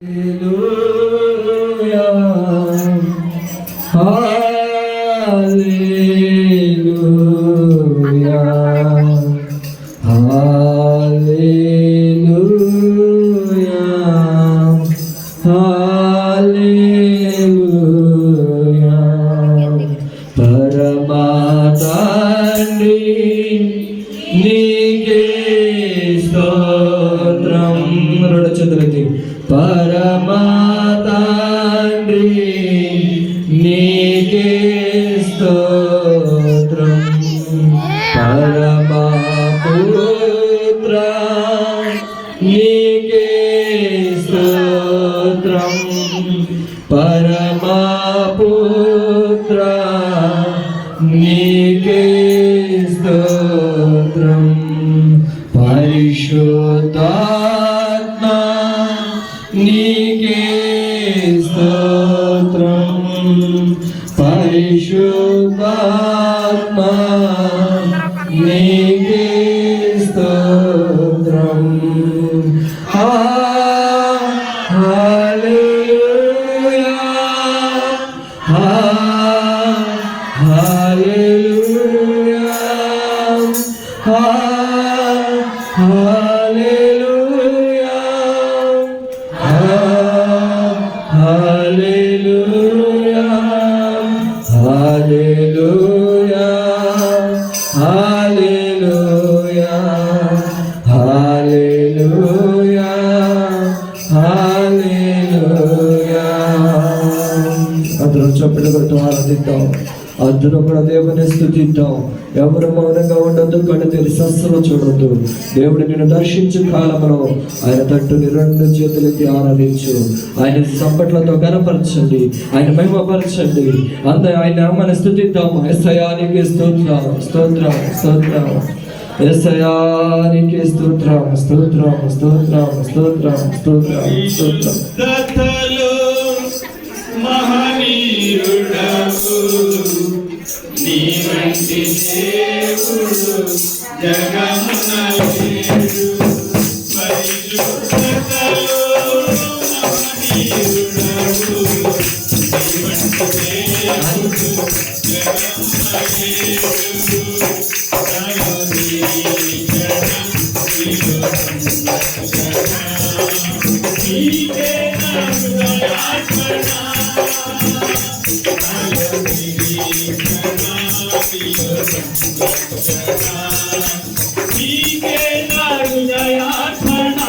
Hello. నీకే స్తోత్రం పరమా పుత్ర నీకే స్తోత్రం పరమా పుత్ర నీకే నీకే స్తోత్రం. హా హల్లెలూయా. ఆరాధిద్దాం అందరం కూడా దేవుని స్థుతిద్దాం. ఎవరు మౌనంగా ఉండొద్దు కళ్ళు తెలిసి అస్సలు చూడొద్దు. దేవుడు నిన్ను దర్శించు కాలంలో ఆయన తట్టుని రెండు చేతులకి ఆరాధించు. ఆయన సంపట్లతో గనపరచండి. ఆయన మహిమపరచండి. అంత ఆయన మన స్థుతిద్దాం. ఎస్ఐయానికి స్తోత్రం స్తోత్రం స్తోత్రం. ఎస్ఐయానికి స్తోత్రం స్తోత్రం స్తోత్రం స్తోత్రం స్తోత్రం స్తోత్రం. దత్తలు మహనీయుడవు. నీ వంటి దేవుడు జగమున లేడు పరిశుద్ధతలు మహనీయుడవు. నీ వంటి దేవుడు జగమున లేడు నీకే నారుదయాత్మనా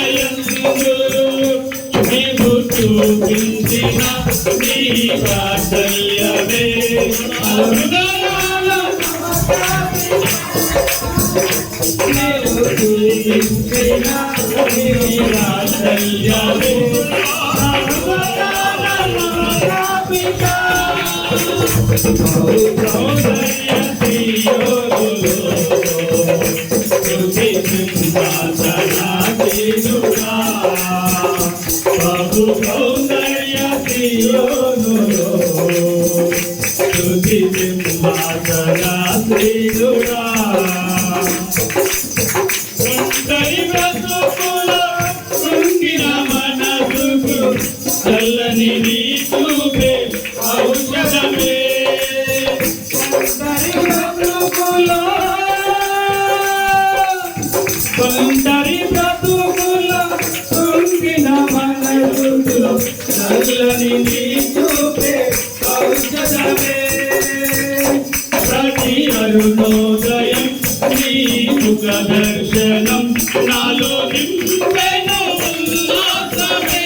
చూపించిన నీ వాత్సల్యమే. హృదయాల నీవు చూపించిన నీ వాత్సల్యమే. సౌందర్య సింహాసనాసీనుడా ఒంటరి బ్రతుకులో కృంగిన మనసుకు చల్లని నీ చూపే ఔషధమే ఒంటరి బ్రతుకులో ఒంటరి బ్రతుకులో కృంగిన మనసుకు చల్లని నీ నాలో నింపెను ఉల్లాసమే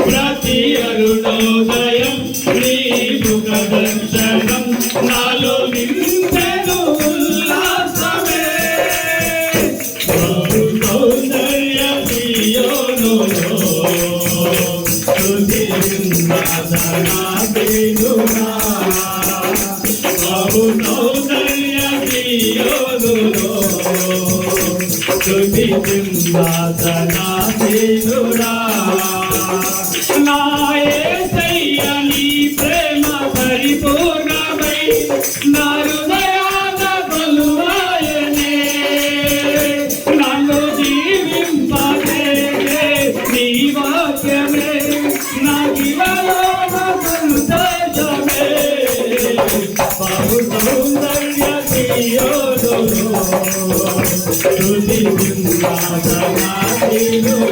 ప్రతి అరుణోదయం నీ ముఖ దర్శనం నాలో నింపెను ఉల్లాసమే. బహు సౌందర్య సియోనులో స్తుతి సింహాసనాసీనుడా బహు సౌందర్య సింహాసనాసీనుడా నా యేసయ్య నీ ప్రేమ పరిపూర్ణమై నా హృదయాన కొలువాయనే నన్ను జీవింపచేసే నీ వాక్యమే నా జీవలోన సంతోషమే బహు సౌందర్య సియోనులో స్తుతి సింహాసనాసీనుడా బహు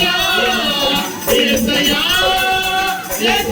Yeah.